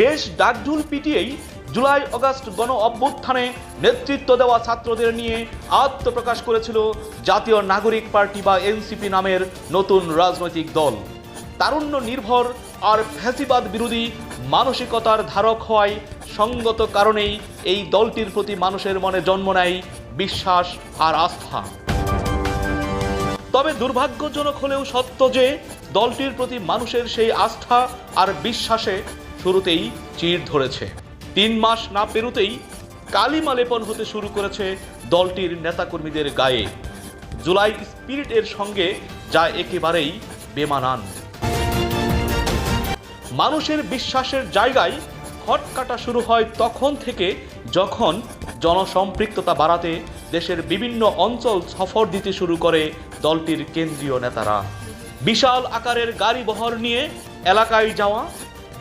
বেশ ডাকঢুল পিটিয়েই July August গণ অভ্যুত্থানে নেতৃত্ব দেওয়া ছাত্রদের নিয়ে আত্মপ্রকাশ করেছিল জাতীয় নাগরিক পার্টি বা এনসিপি নামের নতুন রাজনৈতিক দল। তারুণ্য নির্ভর আর ফ্যাসিবাদ বিরোধী মানসিকতার ধারক হওয়ায় সঙ্গত কারণেই এই দলটির প্রতি মানুষের মনে জন্ম নেয় বিশ্বাস আর আস্থা। তবে দুর্ভাগ্যজনক হলেও সত্য যে দলটির প্রতি মানুষের সেই আস্থা আর বিশ্বাসে শুরুতেই চির ধরেছে। তিন মাস না পেরোতেই কালিমা লেপন হতে শুরু করেছে দলটির নেতাকর্মীদের গায়ে। জুলাই স্পিরিটের সঙ্গে যা একেবারেই বেমানান। মানুষের বিশ্বাসের জায়গায় হট কাটা শুরু হয় তখন থেকে যখন জনসম্পৃক্ততা বাড়াতে দেশের বিভিন্ন অঞ্চল সফর দিতে শুরু করে দলটির কেন্দ্রীয় নেতারা। বিশাল আকারের গাড়ি বহর নিয়ে এলাকায় যাওয়া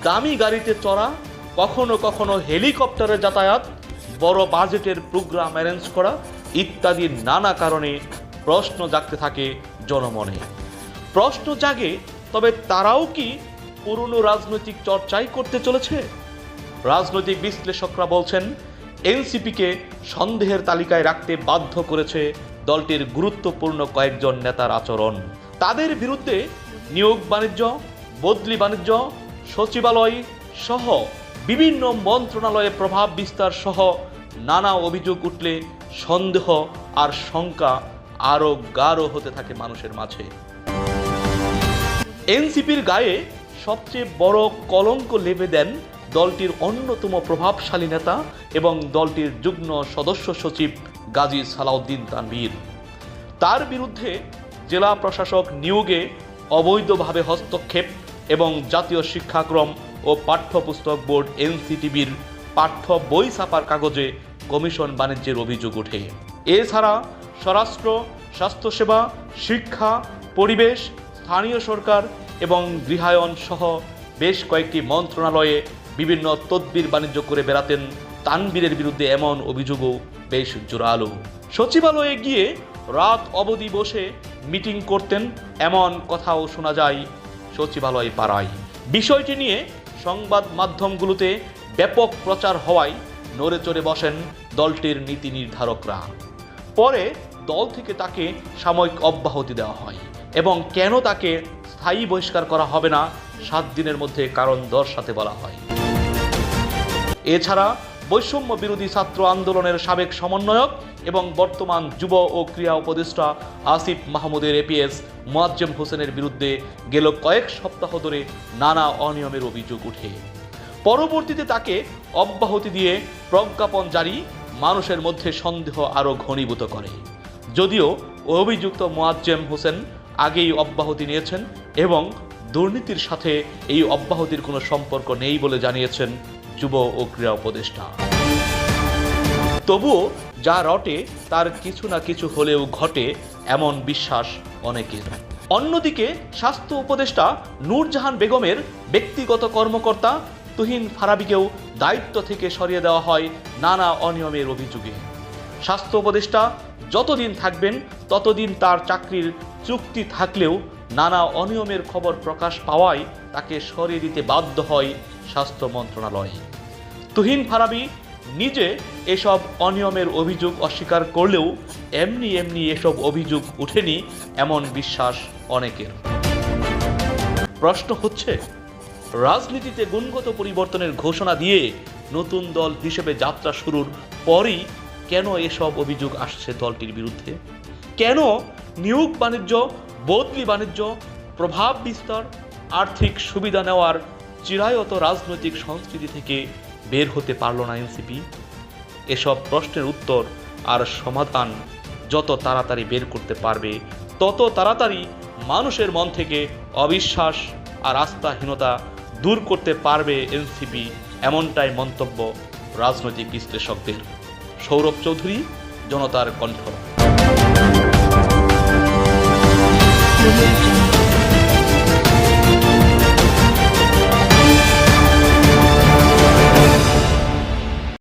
দামি গাড়িতে চড়া, কখনো কখনো হেলিকপ্টারে যাতায়াত, বড় বাজেটের প্রোগ্রাম অ্যারেঞ্জ করা ইত্যাদি নানা কারণে প্রশ্ন জাগতে থাকে জনমনে। প্রশ্ন জাগে, তবে তারাও কি পুরনো রাজনৈতিক চর্চাই করতে চলেছে? রাজনৈতিক বিশ্লেষকরা বলছেন, এনসিপিকে সন্দেহের তালিকায় রাখতে বাধ্য করেছে দলটির গুরুত্বপূর্ণ কয়েকজন নেতার আচরণ। তাদের বিরুদ্ধে নিয়োগ বাণিজ্য, বদলি বাণিজ্য সচিবালয় সহ বিভিন্ন মন্ত্রণালয়ে প্রভাব বিস্তার সহ নানা অভিযোগ উঠলে সন্দেহ আর শঙ্কা আরও গাঢ় হতে থাকে মানুষের মাঝে। এনসিপির গায়ে সবচেয়ে বড় কলঙ্ক লেপে দেন দলটির অন্যতম প্রভাবশালী নেতা এবং দলটির যুগ্ম সদস্য সচিব গাজী সালাউদ্দিন তানভীর। তার বিরুদ্ধে জেলা প্রশাসক নিয়োগে অবৈধভাবে হস্তক্ষেপ এবং জাতীয় শিক্ষাক্রম ও পাঠ্যপুস্তক বোর্ড এনসিটিবির পাঠ্য বই ছাপার কাগজে কমিশন বাণিজ্যের অভিযোগ ওঠে। এছাড়া স্বরাষ্ট্র, স্বাস্থ্যসেবা, শিক্ষা, পরিবেশ, স্থানীয় সরকার এবং গৃহায়ন সহ বেশ কয়েকটি মন্ত্রণালয়ে বিভিন্ন তদবির বাণিজ্য করে বেড়াতেন তানবীরের বিরুদ্ধে এমন অভিযোগও বেশ জোরালো। সচিবালয়ে গিয়ে রাত অবধি বসে মিটিং করতেন, এমন কথাও শোনা যায় সচিবালয় পাড়ায়। বিষয়টি নিয়ে সংবাদ মাধ্যমগুলোতে ব্যাপক প্রচার হওয়ায় নড়ে চড়ে বসেন দলটির নীতি নির্ধারকরা। পরে দল থেকে তাকে সাময়িক অব্যাহতি দেওয়া হয় এবং কেন তাকে স্থায়ী বহিষ্কার করা হবে না, সাত দিনের মধ্যে কারণ দর্শাতে বলা হয়। এছাড়া বৈষম্য বিরোধী ছাত্র আন্দোলনের সাবেক সমন্বয়ক এবং বর্তমান যুব ও ক্রীড়া উপদেষ্টা আসিফ মাহমুদের এপিএস মোয়াজ্জেম হোসেনের বিরুদ্ধে গেল কয়েক সপ্তাহ ধরে নানা অনিয়মের অভিযোগ উঠে পরবর্তীতে তাকে অব্যাহতি দিয়ে প্রজ্ঞাপন জারি মানুষের মধ্যে সন্দেহ আরও ঘনীভূত করে। যদিও অভিযুক্ত মোয়াজ্জেম হোসেন আগেই অব্যাহতি নিয়েছেন এবং দুর্নীতির সাথে এই অব্যাহতির কোনো সম্পর্ক নেই বলে জানিয়েছেন যুব ও ক্রীড়া উপদেষ্টা। তবুও যা রটে, তার কিছু না কিছু হলেও ঘটে এমন বিশ্বাস অনেকের। অন্যদিকে, স্বাস্থ্য উপদেষ্টা নূরজাহান বেগমের ব্যক্তিগত কর্মকর্তা তুহিন ফারাবিকেও দায়িত্ব থেকে সরিয়ে দেওয়া হয় নানা অনিয়মের অভিযোগে। স্বাস্থ্য উপদেষ্টা যতদিন থাকবেন, ততদিন তার চাকরির চুক্তি থাকলেও নানা অনিয়মের খবর প্রকাশ পাওয়ায় তাকে সরিয়ে দিতে বাধ্য হয় স্বাস্থ্য মন্ত্রণালয়। তুহিন ফারাবি নিজে এসব অনিয়মের অভিযোগ অস্বীকার করলেও এমনি এমনি এসব অভিযোগ উঠেনি এমন বিশ্বাস অনেকের। প্রশ্ন হচ্ছে, রাজনীতিতে গুণগত পরিবর্তনের ঘোষণা দিয়ে নতুন দল হিসেবে যাত্রা শুরুর পরই কেন এসব অভিযোগ আসছে দলটির বিরুদ্ধে? কেন নিয়োগ বাণিজ্য, বদলি বাণিজ্য, প্রভাব বিস্তার, আর্থিক সুবিধা নেওয়ার চিরায়ত রাজনৈতিক সংস্কৃতি থেকে বের হতে পারল না এনসিপি। এসব প্রশ্নের উত্তর আর সমাধান যত তাড়াতাড়ি বের করতে পারবে, তত তাড়াতাড়ি মানুষের মন থেকে অবিশ্বাস আর আস্থাহীনতা দূর করতে পারবে এনসিপি, এমনটাই মন্তব্য রাজনৈতিক বিশ্লেষকদের। সৌরভ চৌধুরী, জনতার কণ্ঠ